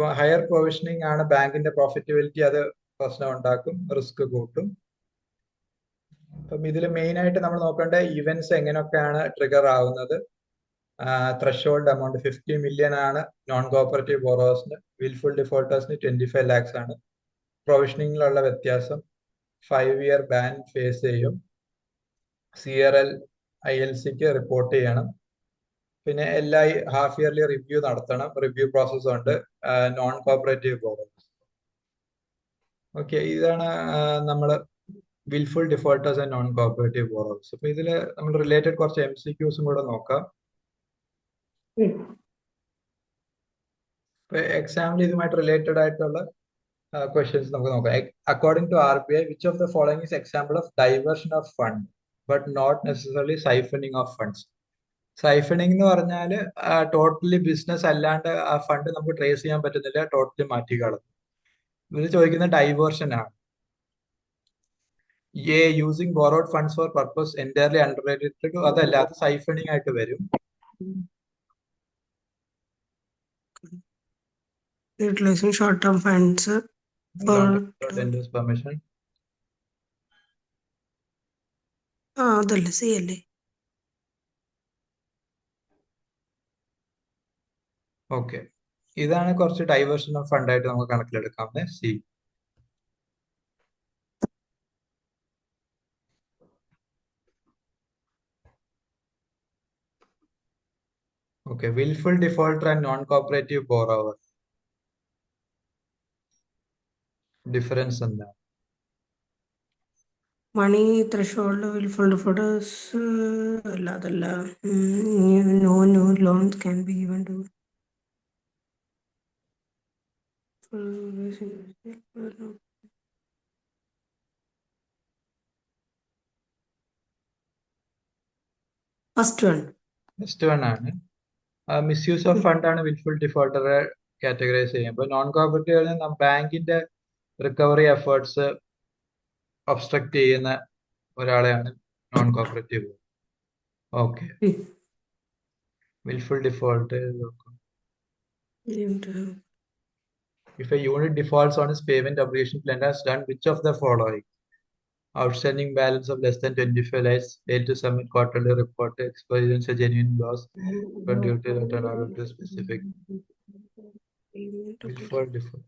അപ്പൊ higher provisioning ആണ് ബാങ്കിന്റെ പ്രോഫിറ്റബിലിറ്റി അത് പ്രശ്നം ഉണ്ടാക്കും റിസ്ക് കൂട്ടും. അപ്പം ഇതിൽ മെയിൻ ആയിട്ട് നമ്മൾ നോക്കേണ്ട ഇവന്റ്സ് എങ്ങനെയൊക്കെയാണ് ട്രിഗർ ആവുന്നത്? ത്രഷോൾഡ് എമൗണ്ട് ഫിഫ്റ്റി മില്യൺ ആണ് നോൺ കോപ്പറേറ്റീവ് ബോറോസിന് വിൽഫുൾ ഡിഫോൾട്ടേഴ്സിന് ട്വന്റി ഫൈവ് ലാക്സ് ആണ്. പ്രൊവിഷനിങ്ങിലുള്ള വ്യത്യാസം ഫൈവ് ഇയർ ബാൻ ഫേസ് ചെയ്യും. C R L I L സിക്ക് റിപ്പോർട്ട് ചെയ്യണം. പിന്നെ എല്ലാ ഹാഫ് ഇയർലി റിവ്യൂ നടത്തണം. റിവ്യൂ പ്രോസസ് ഉണ്ട്. നോൺ കോപ്പറേറ്റീവ് ബോർഡ് ഓക്കെ ഇതാണ് നമ്മൾ wilful defaulters and non cooperative borrowers അപ്പൊ ഇതിൽ നമ്മൾ റിലേറ്റഡ് കുറച്ച് എം സി ക്യൂസും കൂടെ നോക്കാം. എക്സാമ്പിൾ ഇതുമായിട്ട് റിലേറ്റഡ് ആയിട്ടുള്ള ക്വസ്റ്റ്യൻസ് നമുക്ക് നോക്കാം. According to R B I which of the following is example of diversion of fund but not necessary siphoning of funds siphoning എന്ന് പറഞ്ഞാൽ ടോട്ടലി ബിസിനസ് അല്ലാണ്ട് ആ ഫണ്ട് നമുക്ക് ട്രേസ് ചെയ്യാൻ പറ്റുന്നില്ല ടോട്ടലി മാറ്റി കളഞ്ഞു. ഇത് ചോദിക്കുന്ന ഡൈവേർഷൻ ആണ്. A using borrowed funds for purpose entirely under rated അതല്ല അത് സൈഫണിങ് ആയിട്ട് വരും. Utilizing short-term funds for permission. ആ അതല്ലേ സി അല്ലേ ഓക്കെ ഇതാണ് കുറച്ച് ഡൈവേർഷൻ ഓഫ് ഫണ്ട് ആയിട്ട് നമുക്ക് കണക്കിലെടുക്കാം C okay wilful defaulter and non cooperative borrower difference എന്താണ് മണി ത്രഷോൾഡ് വിൽഫുൾ ഡിഫോൾട്ടേഴ്സ് അല്ല അതല്ല. No no loans can be given to first one first one ആണ്. മിസ്യൂസ് ഓഫ് ഫണ്ട് ആണ് wilful ഡിഫോൾട്ടറെ categorise ചെയ്യുമ്പോൾ non cooperative ബാങ്കിന്റെ recovery efforts obstruct ചെയ്യുന്ന ഒരാളെയാണ് non cooperative okay wilful default If a unit defaults on its payment obligation, lender has done which of the following? Outstanding balance of less than 25 lakhs, failed to submit quarterly report, experience a genuine loss, but due to return out of the specific. Before default.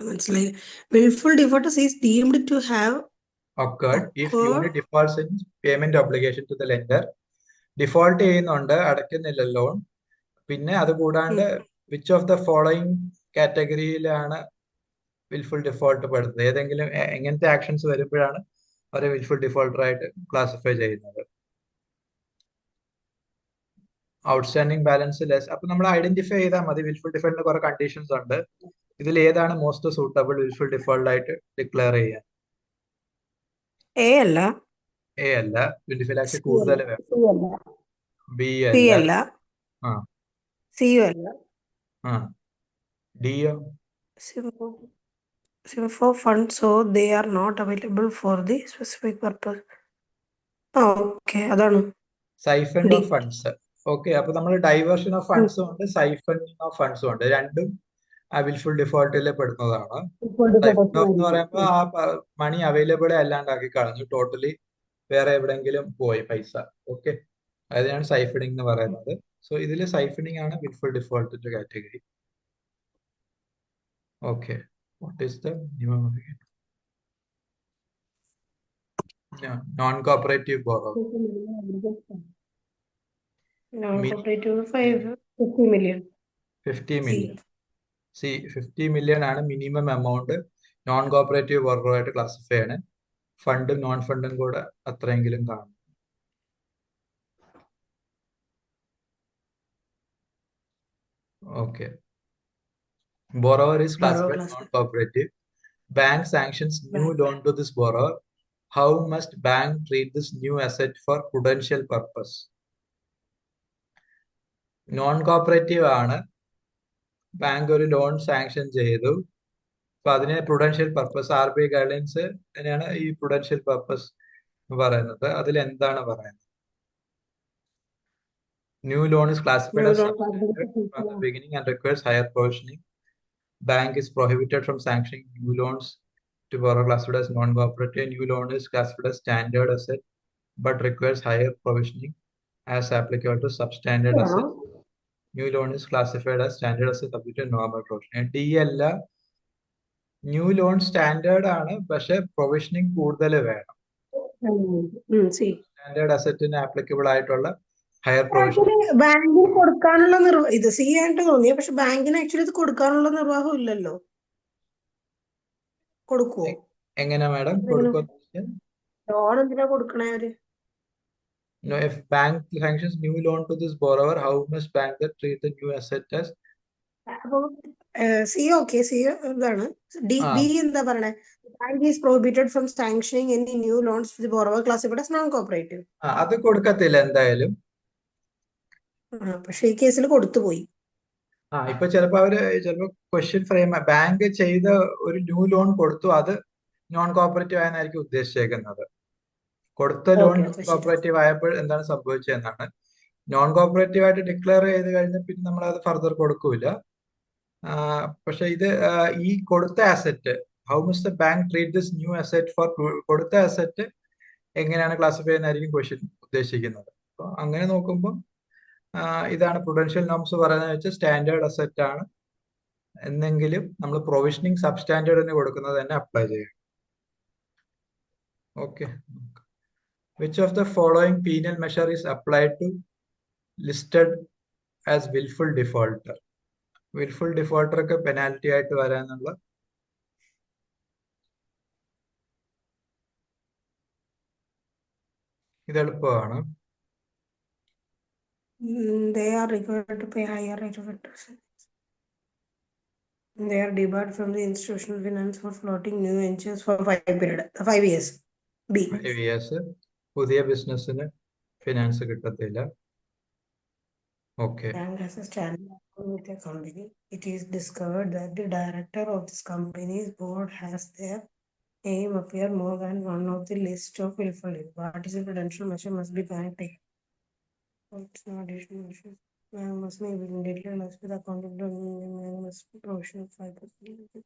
മനസ്സിലായി wilful defaulters is deemed to have Occurred if Occur- unit defaults in payment obligation to the lender. Default ചെയ്യുന്നുണ്ട് അടയ്ക്കുന്നില്ല loan പിന്നെ അത് കൂടാണ്ട് which of the following കാറ്റഗറിയിലാണ് wilful default പെടുന്നത്? ഏതെങ്കിലും എങ്ങനത്തെ actions വരുമ്പോഴാണ് അവരെ വിൽഫുൾ ഡിഫോൾട്ടറായിട്ട് ക്ലാസിഫൈ ചെയ്യുന്നത്? ഔട്ട്സ്റ്റാൻഡിങ് ബാലൻസ് ലെസ് അപ്പൊ നമ്മൾ ഐഡന്റിഫൈ ചെയ്താൽ മതി. വിൽഫുൾ ഡിഫോൾട്ടിന് കുറെ കണ്ടീഷൻസ് ഉണ്ട്. ഇതിൽ ഏതാണ് മോസ്റ്റ് സൂട്ടബിൾ വിൽഫുൾ ഡിഫോൾട്ട് ആയിട്ട് ഡിക്ലെയർ ചെയ്യാൻ? എ അല്ല. എ അല്ല. ട്വന്റി ഫൈവ് ലാക്സ് കൂടുതൽ ബി അല്ല. ആ. സിയു അല്ല ആ ഡിയോ for funds so they are not available for the specific purpose. ആ ഓക്കെ അതാണ്. സൈഫൺ. Of funds. ഓക്കെ അപ്പൊ നമ്മൾ ഡൈവേർഷൻ ഓഫ് ഫണ്ട്സും ഉണ്ട് സൈഫണിങ് ഓഫ് ഫണ്ട്സും ഉണ്ട്. രണ്ടും വിൽഫുൾ ഡിഫോൾട്ടിൽ പെടുന്നതാണ്. സൈഫൺ എന്ന് പറയുമ്പോൾ ആ മണി അവൈലബിൾ അല്ലാണ്ടാക്കി കളഞ്ഞു. ടോട്ടലി വേറെ എവിടെങ്കിലും പോയി പൈസ. ഓക്കെ. അതിനാണ് സൈഫിഡിംഗ് എന്ന് പറയുന്നത്. സോ ഇതിൽ സൈഫിഡിംഗ് ആണ് wilful ഡിഫോൾട്ടിന്റെ category okay what is the minimum non cooperative borrower fifty million C fifty million ആണ് minimum amount non cooperative borrower ആയിട്ട് ക്ലാസിഫൈ ആണ് ഫണ്ടും നോൺ ഫണ്ടും കൂടെ അത്രയെങ്കിലും കാണും. Okay borrower is classified. non-cooperative. Bank sanctions new loan to this borrower. How must bank treat this new asset for prudential purpose? Non-cooperative ആണ് ബാങ്ക് ഒരു ലോൺ സാങ്ഷൻ ചെയ്തു അപ്പൊ അതിന് prudential purpose R B I guidelines തന്നെയാണ് ഈ Prudential purpose എന്ന് പറയുന്നത് അതിൽ എന്താണ് പറയുന്നത് New loan is classified New as from the beginning and requires higher provisioning. Bank is prohibited from sanctioning new loans to borrower classified as non-cooperative. New loan is classified as standard asset but requires higher provisioning as applicable to substandard asset. ആണോ New loan is classified as standard asset subject to normal provision. D അല്ല new loan standard ആണ് പക്ഷെ provisioning കൂടുതൽ വേണം standard അസറ്റിന് applicable ആയിട്ടുള്ള higher provision ബാങ്കിന് കൊടുക്കാനുള്ള നിർവാഹം ഇത് സി ആയിട്ട് തോന്നിയ പക്ഷെ ബാങ്കിന് ആക്ച്വലി ഇത് കൊടുക്കാനുള്ള നിർവാഹം ഇല്ലല്ലോ. കൊടുക്കുവോ? എങ്ങനെ മാഡം? ലോൺ എന്തിനാ കൊടുക്കണേ അവർ? No, if bank sanctions new loan to this borrower, how must bank that treat the new asset as? C okay C ഇതാണ്. ഡി. ബി എന്താ പറയണേ? Bank is prohibited from sanctioning any new loans borrower class as non cooperative അത് കൊടുക്കത്തില്ല എന്തായാലും. പക്ഷെ ഈ കേസിൽ കൊടുത്തുപോയി ആ ഇപ്പൊ ചിലപ്പോ അവർ ചിലപ്പോ ക്വസ്റ്റ്യൻ ഫ്രെയിം ബാങ്ക് ചെയ്ത ഒരു ന്യൂ ലോൺ കൊടുത്തു. അത് നോൺ കോപ്പറേറ്റീവ് ആയെന്നായിരിക്കും ഉദ്ദേശിച്ചേക്കുന്നത്. കൊടുത്ത ലോൺ. കോപ്പറേറ്റീവ് ആയപ്പോൾ എന്താണ് സംഭവിച്ചതെന്നാണ്. നോൺ കോപ്പറേറ്റീവ് ആയിട്ട് ഡിക്ലെയർ ചെയ്ത് കഴിഞ്ഞ പിന്നെ നമ്മൾ അത് ഫർദർ കൊടുക്കൂല. ആ, പക്ഷെ ഇത് ഈ കൊടുത്ത asset how must the bank treat this new asset for കൊടുത്ത അസറ്റ് എങ്ങനെയാണ് ക്ലാസിഫൈ ചെയ്യുന്നതായിരിക്കും ക്വസ്റ്റ്യൻ ഉദ്ദേശിക്കുന്നത്. അപ്പൊ അങ്ങനെ നോക്കുമ്പോൾ ആ, ഇതാണ് പ്രൊഡൻഷ്യൽ നോംസ് പറയുന്നത് വെച്ചാൽ സ്റ്റാൻഡേർഡ് അസെറ്റ് ആണ്. എന്നെങ്കിലും നമ്മൾ പ്രൊവിഷനിങ് സബ് സ്റ്റാൻഡേർഡ് എന്ന് കൊടുക്കുന്നത് തന്നെ അപ്ലൈ ചെയ്യണം. Okay which of the following penal measure is applied to listed as wilful defaulter wilful defaulter ഒക്കെ പെനാൽറ്റി ആയിട്ട് വരാനുള്ള ഇത് എളുപ്പമാണ്. they are required to pay higher rate of interest they are debarred from the institutional finance for floating new ventures for five period five years b five years പുതിയ ബിസിനസ്സിന് finance കിട്ടത്തില്ല okay bank has a standing account with a company, it is discovered that the director of this company's board has their name appear more than one of the list of willful debt. What is the prudential measure must be bank take? Bank must be immediately less with accountant bank must be provisional five percent.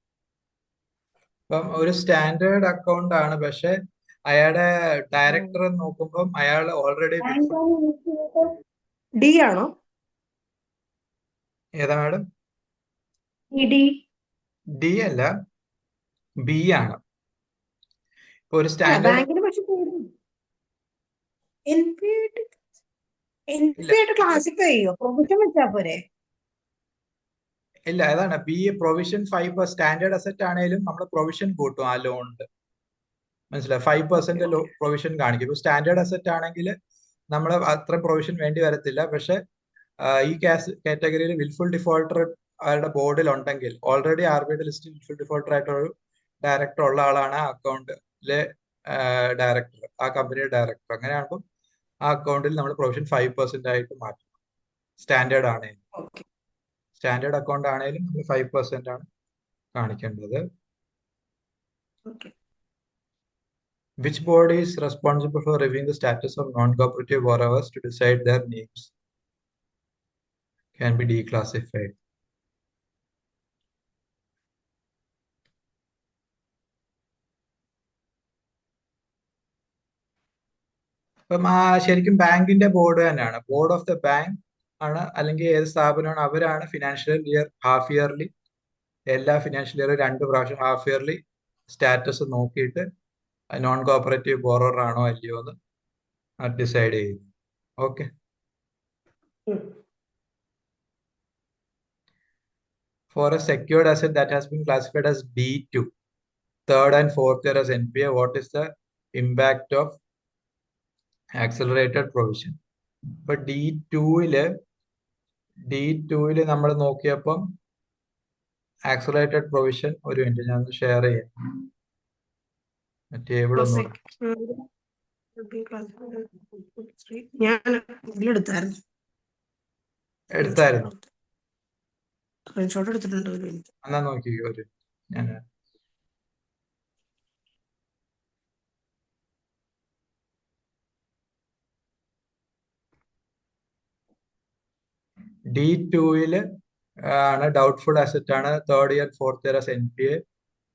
അപ്പം ഒരു standard account ആണ് പക്ഷെ അയാളുടെ director നോക്കുമ്പോൾ അയാൾ already D ആണോ ഏതാ madam D D അല്ല ബി ആണ് ഇപ്പൊ ഒരു സ്റ്റാൻഡേർഡ് പി ആയിട്ട്. ക്ലാസിഫൈ ചെയ്യോ? പ്രൊവിഷൻ വെച്ചാ പോരെ? ഇല്ല അതാണ്. B A provision five standard asset ആണെങ്കിലും നമ്മൾ പ്രൊവിഷൻ കൂട്ടും ആ ലോണിന്റെ മനസ്സിലായി? ഫൈവ് പെർസെന്റ് പ്രൊവിഷൻ കാണിക്കും. ഇപ്പൊ സ്റ്റാൻഡേർഡ് അസറ്റ് ആണെങ്കിൽ നമ്മൾ അത്ര പ്രൊവിഷൻ വേണ്ടി വരത്തില്ല. പക്ഷെ ഈ കാസ് കാറ്റഗറിയിൽ വിൽഫുൾ ഡിഫോൾട്ടർ അവരുടെ ബോർഡിൽ ഉണ്ടെങ്കിൽ ഓൾറെഡി ആർ ബിയുടെ ലിസ്റ്റിൽ വിൽഫുൾ ഡിഫോൾട്ടർ ആയിട്ടൊരു ഡയറക്ടർ ഉള്ള ആളാണ് ആ അക്കൗണ്ടിലെ ഡയറക്ടർ ആ കമ്പനിയുടെ ഡയറക്ടർ അങ്ങനെയാകുമ്പോൾ ആ അക്കൗണ്ടിൽ നമ്മൾ പ്രൊവിഷൻ ഫൈവ് പെർസെന്റ് ആയിട്ട് മാറ്റും സ്റ്റാൻഡേർഡ് ആണെങ്കിലും സ്റ്റാൻഡേർഡ് അക്കൗണ്ട് ആണെങ്കിലും നമ്മൾ ഫൈവ് പെർസെന്റ് ആണ് കാണിക്കേണ്ടത് Which board is responsible for reviewing the status of non-cooperative borrowers to decide their names can be declassified? അപ്പം ആ ശരിക്കും ബാങ്കിന്റെ ബോർഡ് തന്നെയാണ്. ബോർഡ് ഓഫ് ദ ബാങ്ക് ആണ് അല്ലെങ്കിൽ ഏത് സ്ഥാപനമാണ് അവരാണ് ഫിനാൻഷ്യൽ ഇയർ ഹാഫ് ഇയർലി എല്ലാ ഫിനാൻഷ്യൽ ഇയർ രണ്ട് പ്രാവശ്യം ഹാഫ് ഇയർലി സ്റ്റാറ്റസ് നോക്കിയിട്ട് നോൺ കോപ്പറേറ്റീവ് ബോറർ ആണോ അല്ലയോ എന്ന് ഡിസൈഡ് ചെയ്യും. Okay for a secured asset that has been classified as D2, third and fourth year as NPA, what is the impact of accelerated provision ഇപ്പൊ D ടൂവിൽ D ടൂവിൽ നമ്മൾ നോക്കിയപ്പം ആക്സലറേറ്റഡ് പ്രൊവിഷൻ ഒരു മിനിറ്റ് ഞാൻ ഷെയർ ചെയ്യാം. Table ഒന്നും ഞാൻ എടുത്തായിരുന്നു. സ്ക്രീൻഷോട്ട് എടുത്തിട്ടുണ്ട് ഒരു മിനിറ്റ് എന്നാ നോക്കി ഒരു ഞാൻ ഡി ടുവിൽ ആണ് ഡൗട്ട്ഫുൾ അസറ്റ് ആണ്. Third year fourth year N P A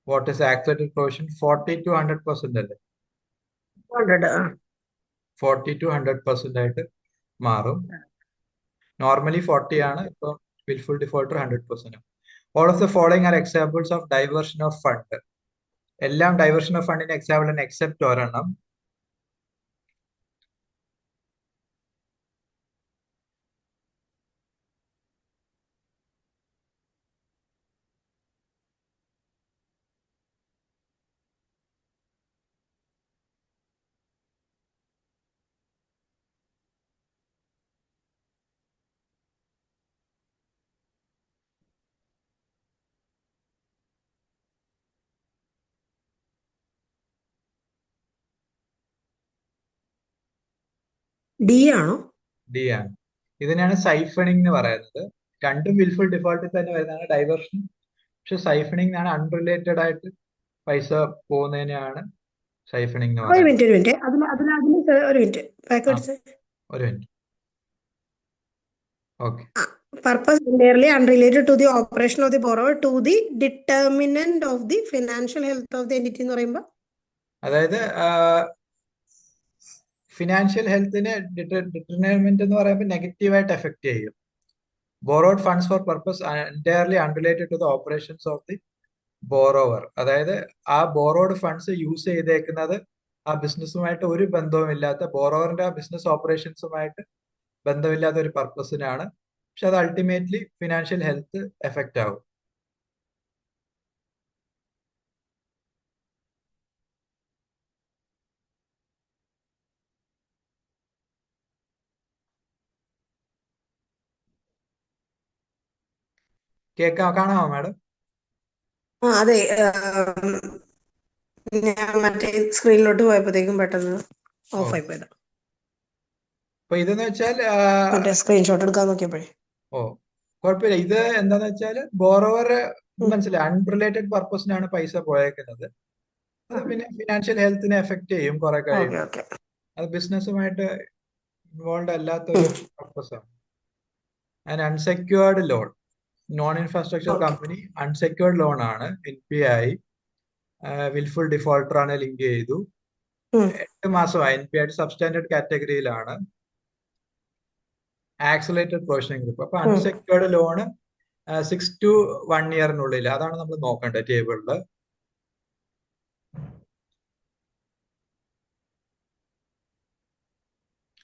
what is accepted provision forty to hundred percent അല്ലേ? ഫോർട്ടി ടു ഹൺഡ്രഡ് പെർസെന്റ് ആയിട്ട് മാറും. നോർമലി ഫോർട്ടി ആണ് ഇപ്പൊ wilful defaulter hundred percent all of the following are examples of diversion of fund എല്ലാം diversion of ഫണ്ടിന്റെ example ആണ് except ഒരെണ്ണം. D ആണോ? ഡി ആണ്. ഇതിനാണ് സൈഫണിംഗ് എന്ന് പറയുന്നത്. രണ്ടും വിൽഫുൾ ഡിഫോൾട്ടിൽ തന്നെ വരുന്നതാണ് ഡൈവേർഷൻ പക്ഷെ സൈഫണിംഗ് ആണ് അൺറിലേറ്റഡ് ആയിട്ട് പൈസ പോകുന്നതിനെയാണ് സൈഫണിംഗ് എന്ന് ഒരു മിനിറ്റ് ഒരു മിനിറ്റ് അതിൽ അതിൽ അതിൽ ഒരു മിനിറ്റ് പാക്കറ്റ്സ് ഒരു minute okay purpose entirely unrelated to the operation of the borrower to the determinant of the financial health of the entity എന്ന് പറയുമ്പോൾ അതായത് ഫിനാൻഷ്യൽ ഹെൽത്തിനെ ഡിറ്റർമെന്റ് എന്ന് പറയുമ്പോൾ നെഗറ്റീവായിട്ട് എഫക്ട് ചെയ്യും. Borrowed funds for purpose entirely unrelated to the operations of the borrower അതായത് ആ borrowed funds use ചെയ്തേക്കുന്നത് ആ ബിസിനസ്സുമായിട്ട് ഒരു ബന്ധവുമില്ലാത്ത ബോറോവറിന്റെ ആ ബിസിനസ് ഓപ്പറേഷൻസുമായിട്ട് ബന്ധമില്ലാത്ത ഒരു പർപ്പസിനാണ് പക്ഷെ അത് അൾട്ടിമേറ്റ്ലി ഫിനാൻഷ്യൽ ഹെൽത്ത് എഫക്റ്റ് ആവും. കേൾക്കാം കാണാമോ മാഡം? അതെ ഞാൻ മറ്റേ സ്ക്രീനിലോട്ട് പോയപ്പോഴത്തേക്കും പെട്ടെന്ന് ഓഫ് ആയി പോയതാ. അപ്പൊ ഇതെന്ന് വെച്ചാൽ സ്ക്രീൻഷോട്ട് എടുക്കാൻ നോക്കിയപ്പോഴേ. ഓ കുഴപ്പമില്ല. ഇത് എന്താന്ന് വെച്ചാൽ ബോറോവർ. മനസ്സിലായി അൺറിലേറ്റഡ് പർപ്പസിനാണ് പൈസ പോയേക്കുന്നത്. അത് പിന്നെ ഫിനാൻഷ്യൽ ഹെൽത്തിനെ എഫക്ട് ചെയ്യും കുറെ കഴിയുമ്പോൾ അത് ബിസിനസ്സുമായിട്ട് ഇൻവോൾവ് അല്ലാത്തൊരു പർപ്പസാണ് and unsecured loan non infrastructure. Company unsecured loan ആണ് N P I wilful defaulter ആണ് ലിങ്ക് ചെയ്തു. എട്ട് മാസമായി എൻ പി ആയിട്ട് സബ്സ്റ്റാൻഡേർഡ് കാറ്റഗറിയിലാണ് ആക്സലേറ്റഡ് പ്രൊവിഷനിങ് ഗ്രൂപ്പ് അപ്പൊ. Unsecured loan six to one ഇയറിനുള്ളിൽ അതാണ് നമ്മൾ നോക്കേണ്ടത് ടേബിളിൽ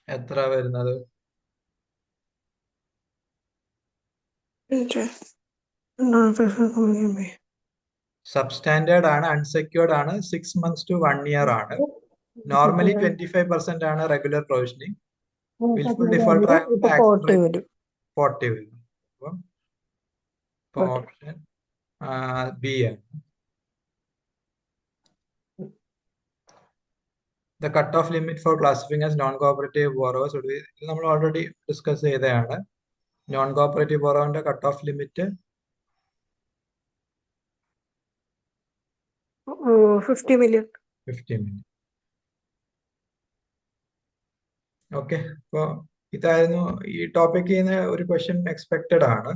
എത്ര വരുന്നത് സബ്സ്റ്റാൻഡേർഡ് ആണ് അൺസെക്യൂർഡ് ആണ് six months to one year ആണ്. നോർമലി ട്വന്റി ഫൈവ് പെർസെന്റ് ആണ് റെഗുലർ പ്രൊവിഷനിങ് വിൽഫുൾ ഫോർട്ടി വരും. അപ്പം ഓപ്ഷൻ ബി ആണ്. The cut off limit for classifying as non cooperative borrowers നമ്മൾ ഓൾറെഡി ഡിസ്കസ് ചെയ്തതാണ്. Non cooperative ബോറോവിന്റെ cut off limit fifty million fifty million okay അപ്പോൾ ഇതായിരുന്നു ഈ ടോപ്പിക്കിൽ നിന്ന് ഒരു ക്വസ്റ്റ്യൻ എക്സ്പെക്റ്റഡ് ആണ്.